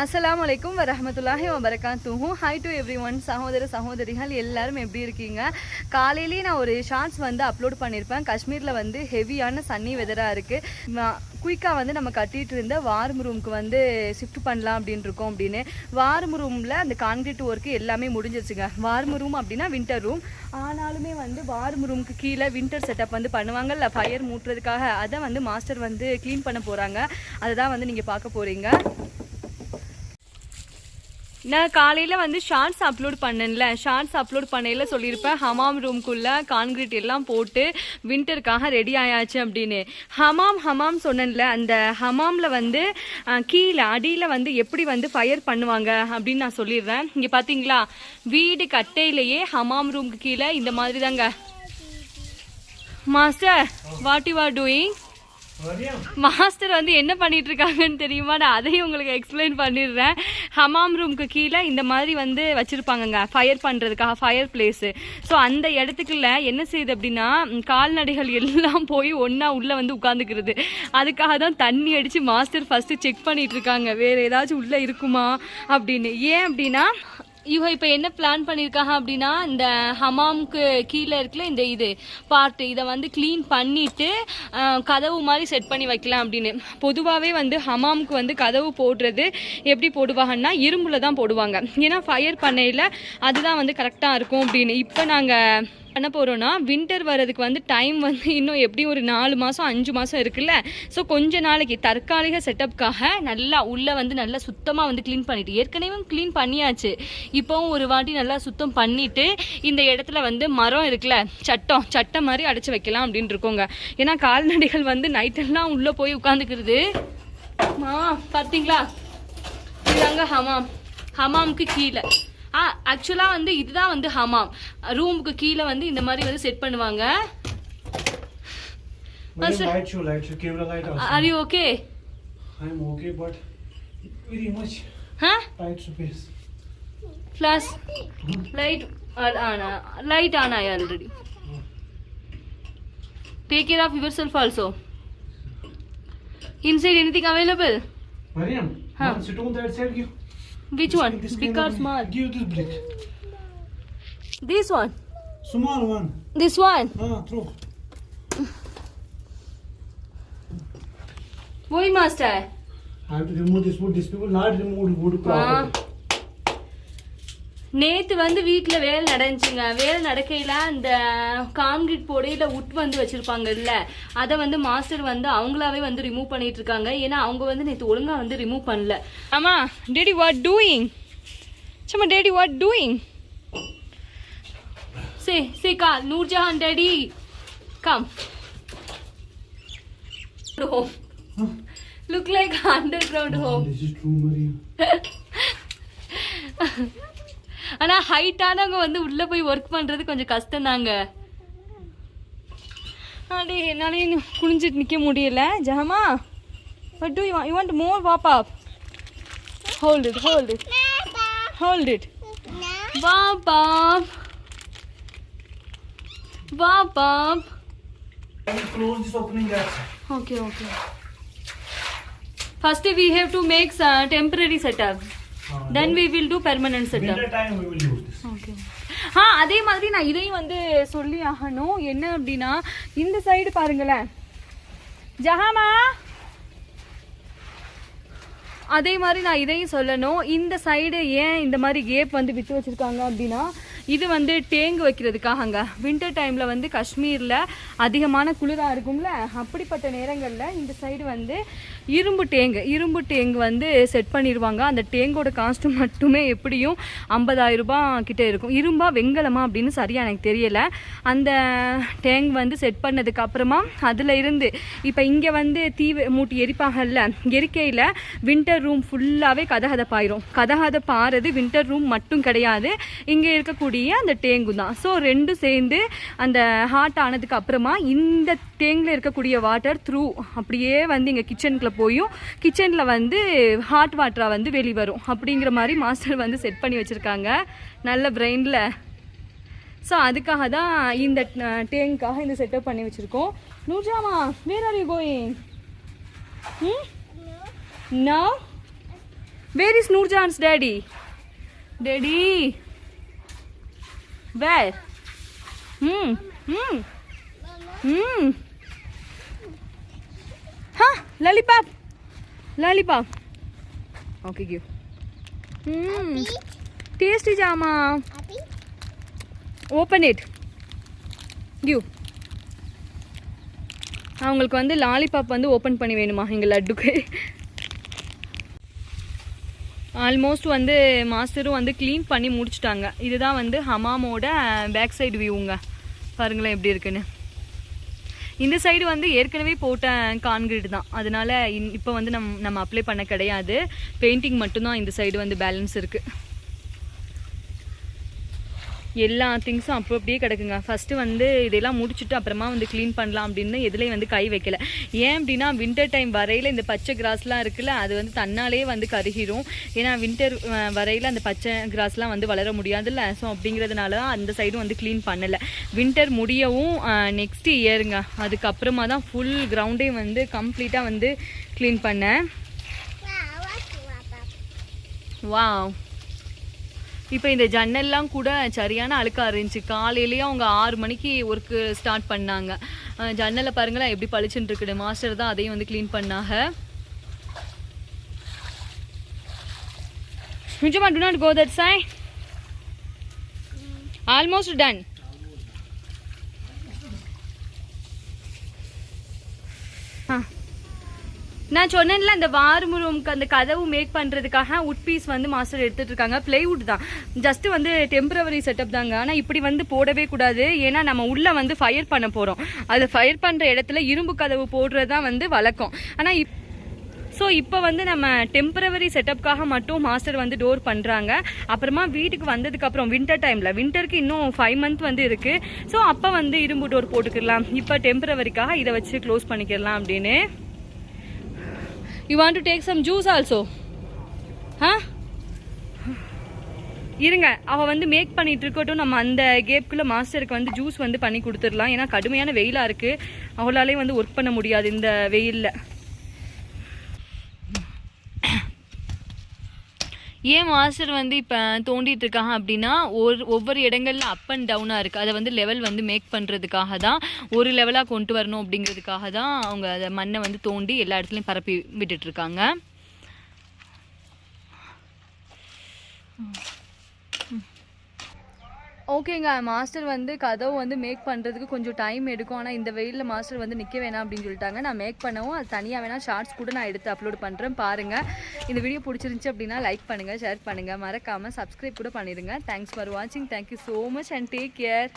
அஸ்ஸலாமு அலைக்கும் வரஹமத்துல்லாஹி வபரகாத்துஹு. ஹாய் டு எவ்ரி ஒன் சகோதர சகோதரிகள் எல்லாரும் எப்படி இருக்கீங்க? காலையிலேயே நான் ஒரு ஷார்ட்ஸ் வந்து அப்லோட் பண்ணியிருப்பேன் காஷ்மீரில் வந்து ஹெவியான சன்னி வெதராக இருக்குது குயிக்காக வந்து நம்ம கட்டிகிட்டு இருந்த வார்ம் ரூமுக்கு வந்து ஷிஃப்ட் பண்ணலாம் அப்படின்னு இருக்கோம் அப்படின்னு. வார்ம் ரூமில் அந்த கான்கிரீட் ஒர்க்கு எல்லாமே முடிஞ்சிருச்சுங்க. வார்ம் ரூம் அப்படின்னா வின்டர் ரூம் ஆனாலுமே வந்து வார்ம் ரூமுக்கு கீழே வின்டர் செட்டப் வந்து பண்ணுவாங்கல்ல ஃபயர் மூட்டுறதுக்காக அதை வந்து மாஸ்டர் வந்து க்ளீன் பண்ண போகிறாங்க அதை தான் வந்து நீங்கள் பார்க்க போகிறீங்க நான் காலையில் வந்து ஷார்ட்ஸ் அப்லோட் பண்ணேன்ல. ஷார்ட்ஸ் அப்லோட் பண்ணையில் சொல்லியிருப்பேன் ஹமாம் ரூம்குள்ளே கான்கிரீட் எல்லாம் போட்டு வின்டருக்காக ரெடி ஆயாச்சு அப்படின்னு. ஹமாம் ஹமாம் சொன்னேன்ல அந்த ஹமாமில் வந்து கீழே அடியில் வந்து எப்படி வந்து ஃபயர் பண்ணுவாங்க அப்படின்னு நான் சொல்லிடுறேன். இங்கே பார்த்தீங்களா வீடு கட்டையிலேயே ஹமாம் ரூமுக்கு கீழே இந்த மாதிரி தாங்க master what you are doing master வந்து என்ன பண்ணிட்டு இருக்காங்கன்னு தெரியுமா? நான் அதையும் உங்களுக்கு எக்ஸ்பிளைன் பண்ணிடுறேன். ஹமாம் ரூமுக்கு கீழே இந்த மாதிரி வந்து வச்சிருப்பாங்கங்க ஃபயர் பண்ணுறதுக்காக ஃபயர் பிளேஸு ஸோ அந்த இடத்துக்குள்ள என்ன செய்யுது அப்படின்னா கால்நடைகள் எல்லாம் போய் ஒன்றா உள்ளே வந்து உட்காந்துக்கிறது அதுக்காக தான் தண்ணி அடிச்சு மாஸ்டர் ஃபஸ்ட்டு செக் பண்ணிட்டு இருக்காங்க வேறு ஏதாச்சும் உள்ளே இருக்குமா அப்படின்னு. ஏன் அப்படின்னா இவங்க இப்போ என்ன பிளான் பண்ணியிருக்காங்க அப்படின்னா இந்த ஹமாம்க்கு கீழே இருக்குல்ல இந்த இது பார்ட் இதை வந்து க்ளீன் பண்ணிட்டு கதவு மாதிரி செட் பண்ணி வைக்கலாம் அப்படின்னு. பொதுவாகவே வந்து ஹமாம்க்கு வந்து கதவு போடுறது எப்படி போடுவாங்கன்னா இரும்புல தான் போடுவாங்க. ஏன்னா ஃபயர் பண்ணையில் அதுதான் வந்து கரெக்டாக இருக்கும் அப்படின்னு. இப்போ நாங்கள் பண்ண போகிறோன்னா வின்டர் வர்றதுக்கு வந்து டைம் வந்து இன்னும் எப்படியும் ஒரு நாலு மாதம் அஞ்சு மாதம் இருக்குல்ல? ஸோ கொஞ்ச நாளைக்கு தற்காலிக செட்டப்காக நல்லா உள்ளே வந்து நல்லா சுத்தமாக வந்து க்ளீன் பண்ணிட்டு ஏற்கனவே க்ளீன் பண்ணியாச்சு. இப்போவும் ஒரு வாட்டி நல்லா சுத்தம் பண்ணிட்டு இந்த இடத்துல வந்து மரம் இருக்குல்ல சட்டம் சட்டம் மாதிரி அடைச்சி வைக்கலாம் அப்படின்னு இருக்கோங்க. ஏன்னா கால்நடைகள் வந்து நைட்டெல்லாம் உள்ளே போய் உட்காந்துக்கிறது மா பார்த்தீங்களா இதாங்க ஹமாம். ஹமாமுக்கு கீழே. ஆக்சுவலாக வந்து இதுதான் வந்து ஹமாம் ரூமுக்கு கீழே வந்து இந்த மாதிரி வந்து செட் பண்ணுவாங்க also. Are you okay okay, but very much ஹா space. ஃப்ளாஷ் லைட் ஆனா லைட் ஆன் ஆயி already take care of yourself also inside anything available Mariam, Huh. sit on that side. Give. Which one this big camera or me. Small Give this brick. This one Small one. This one Ah, throw. ஓய் master I have to remove this wood. These people not removed wood properly. நேத்து வந்து வீட்ல வேலை நடந்துச்சுங்க வேலை நடக்கையில அந்த concrete போடையில உட் வந்து வச்சிருப்பாங்கல்ல அதை வந்து மாஸ்டர் வந்து அவங்களாவே வந்து ரிமூவ் பண்ணிட்டு இருக்காங்க ஏன்னா அவங்க வந்து நேத்து ஒழுங்கா வந்து ரிமூவ் பண்ணல ஆமா டேடி வாட் டூயிங் சும்மா டேடி வாட் டூயிங் சே சே கா Noorjahan daddy come home Huh? Look like underground Oh, home this is true, Mariam. ஆனா ஹைட்டானவங்க வந்து உள்ள போய் ஒர்க் பண்றது கொஞ்சம் கஷ்டம் தாங்க அடே என்னாலையும் குனிஞ்சிட்டு நிக்க முடியல. ஜஹமா what do you want? You want more pop up hold it hold it hold it up pop up Can you close this opening side? okay okay first we have to make a temporary setup Ah, then we will do permanent setup Winter time we will use this. Okay ah அதே மாதிரி நான் இதையும் வந்து சொல்லி ஆகணும் என்ன அப்படின்னா இந்த சைடு பாருங்களேன் ஜஹாமா அதே மாதிரி நான் இதையும் சொல்லணும். இந்த சைடு ஏன் இந்த மாதிரி கேப் வந்து விற்று வச்சிருக்காங்க அப்படின்னா இது வந்து டேங்கு வைக்கிறதுக்காகங்க. வின்டர் டைமில் வந்து காஷ்மீரில் அதிகமான குளிராக இருக்கும்ல அப்படிப்பட்ட நேரங்களில் இந்த சைடு வந்து இரும்பு டேங்கு இரும்பு டேங்கு வந்து செட் பண்ணிடுவாங்க அந்த டேங்கோட காஸ்ட் மட்டுமே எப்படியும் 50000 கிட்டே இருக்கும். இரும்பா வெங்கலமா அப்படின்னு சரியாக எனக்கு தெரியல. அந்த டேங்க் வந்து செட் பண்ணதுக்கு அப்புறமா அதில் இருந்து இப்போ இங்கே வந்து தீ மூட்டி எரிப்பாங்கல்ல எரிக்கையில் வின்டர் ரூம் ஃபுல்லாகவே கதகதப்பாயிரும். கதகதப்பாகிறது வின்டர் ரூம் மட்டும் கிடையாது. இங்கே இருக்கக்கூடிய அந்த டேங்கு தான் ஸோ ரெண்டும் சேர்ந்து அந்த ஹாட் ஆனதுக்கு அப்புறமா இந்த டேங்கில் இருக்கக்கூடிய வாட்டர் த்ரூ அப்படியே வந்து இங்கே கிச்சனுக்குள்ள போயும். கிச்சனில் வந்து ஹாட் வாட்டராக வந்து வெளிவரும். அப்படிங்கிற மாதிரி மாஸ்டர் வந்து செட் பண்ணி வச்சுருக்காங்க. நல்ல பிரெயினில் ஸோ அதுக்காக தான் இந்த டேங்க்காக இந்த செட்டப் பண்ணி வச்சுருக்கோம். நூர்ஜாமா where are you going hmm? No where is Noorjahan's daddy daddy where hmm hmm. Hmm. Ah lollipop lollipop okay give hmm. Tasty ஜாமா. ஓப்பன் இட் கிவ் அவங்களுக்கு வந்து லாலிபாப் வந்து ஓப்பன் பண்ணி வேணுமா எங்கள் லட்டுக்கு? ஆல்மோஸ்ட் வந்து மாஸ்டரும் வந்து க்ளீன் பண்ணி முடிச்சிட்டாங்க. இதுதான் வந்து ஹமாமோட பேக் சைடு வியூங்க பாருங்களேன் எப்படி இருக்குன்னு. இந்த சைடு வந்து ஏற்கனவே போட்ட கான்கிரீட் தான். அதனால இப்போ வந்து நம் நம்ம அப்ளை பண்ண கிடையாது. பெயிண்டிங் மட்டும்தான் இந்த சைடு வந்து பேலன்ஸ் இருக்குது எல்லா திங்ஸும் அப்போ அப்படியே கிடக்குங்க. ஃபஸ்ட்டு வந்து இதெல்லாம் முடிச்சுட்டு அப்புறமா வந்து க்ளீன் பண்ணலாம் அப்படின்னு எதுலேயும் வந்து கை வைக்கல. ஏன் அப்படின்னா வின்டர் டைம் வரையில் இந்த பச்சை கிராஸ்லாம் இருக்குல்ல அது வந்து தன்னாலே வந்து கருகிரும். ஏன்னா வின்டர் வரையில் அந்த பச்சை கிராஸ்லாம் வந்து வளர முடியாதுல்ல. ஸோ அப்படிங்கிறதுனால தான் அந்த சைடும் வந்து க்ளீன் பண்ணலை. வின்டர் முடியவும் நெக்ஸ்ட் இயருங்க அதுக்கப்புறமா தான் ஃபுல் கிரவுண்டையும் வந்து கம்ப்ளீட்டாக வந்து க்ளீன் பண்ணேன். வாவ் இப்போ இந்த ஜன்னல்லாம் கூட சரியான அழுக்கா இருந்துச்சு. காலையிலேயே அவங்க ஆறு மணிக்கு ஒர்க்கு ஸ்டார்ட் பண்ணாங்க. ஜன்னலை பாருங்களேன் எப்படி பளிச்சுன்னு இருக்குது. மாஸ்டர் தான் அதையும் வந்து க்ளீன் பண்ணாங்க. நிஜமா do not go that side almost done நான் சொன்னேன்ல அந்த வார்ம் ரூமுக்கு அந்த கதவு மேக் பண்ணுறதுக்காக உட் பீஸ் வந்து மாஸ்டர் எடுத்துட்டு இருக்காங்க பிளேவுட் தான். ஜஸ்ட் வந்து டெம்பரவரி செட்டப் தாங்க. ஆனால் இப்படி வந்து போடவே கூடாது. ஏன்னா நம்ம உள்ளே வந்து ஃபயர் பண்ண போகிறோம் அது ஃபயர் பண்ணுற இடத்துல இரும்பு கதவு போடுறது தான் வந்து வழக்கம். ஆனால் இப் ஸோ இப்போ வந்து நம்ம டெம்பரவரி செட்டப்காக மட்டும் மாஸ்டர் வந்து டோர் பண்ணுறாங்க அப்புறமா வீட்டுக்கு வந்ததுக்கப்புறம் வின்டர் டைமில் வின்டருக்கு இன்னும் ஃபைவ் மந்த் வந்து இருக்குது ஸோ அப்போ வந்து இரும்பு டோர் போட்டுக்கிடலாம். இப்போ டெம்பரவரிக்காக இதை வச்சு க்ளோஸ் பண்ணிக்கிடலாம் அப்படின்னு you want to take some juice also ah இருங்க. அவள் வந்து மேக் பண்ணிட்டு இருக்கட்டும். நம்ம அந்த கேப்குள்ள மாஸ்டருக்கு வந்து ஜூஸ் வந்து பண்ணி கொடுத்துடலாம். ஏன்னா கடுமையான வெயிலாக இருக்குது அவளாலே வந்து ஒர்க் பண்ண முடியாது இந்த வெயிலில். ஏன் மாஸ்டர் வந்து இப்போ தோண்டிட்டு இருக்காங்க அப்படின்னா ஒரு ஒவ்வொரு இடங்கள்ல அப் அண்ட் டவுனாக இருக்குது அதை வந்து லெவல் வந்து மேக் பண்ணுறதுக்காக தான் ஒரு லெவலாக கொண்டு வரணும் அப்படிங்கிறதுக்காக தான் அவங்க அதை மண்ணை வந்து தோண்டி எல்லா இடத்துலையும் பரப்பி விட்டுட்டு இருக்காங்க ஓகேங்க மாஸ்டர் வந்து கதவு வந்து மேக் பண்ணுறதுக்கு கொஞ்சம் டைம் எடுக்கும். ஆனால் இந்த வெயிலில் மாஸ்டர் வந்து நிற்க வேணாம் அப்படின்னு சொல்லிட்டாங்க. நான் மேக் பண்ணவும் அது தனியாக வேணால் ஷார்ட்ஸ் கூட நான் எடுத்து அப்லோட் பண்ணுறேன் பாருங்கள் இந்த வீடியோ பிடிச்சிருந்துச்சி அப்படின்னா லைக் பண்ணுங்கள் ஷேர் பண்ணுங்கள் மறக்காமல் சப்ஸ்கிரைப் கூட பண்ணிடுங்க. தேங்க்ஸ் ஃபார் வாட்சிங் thank you so much and take care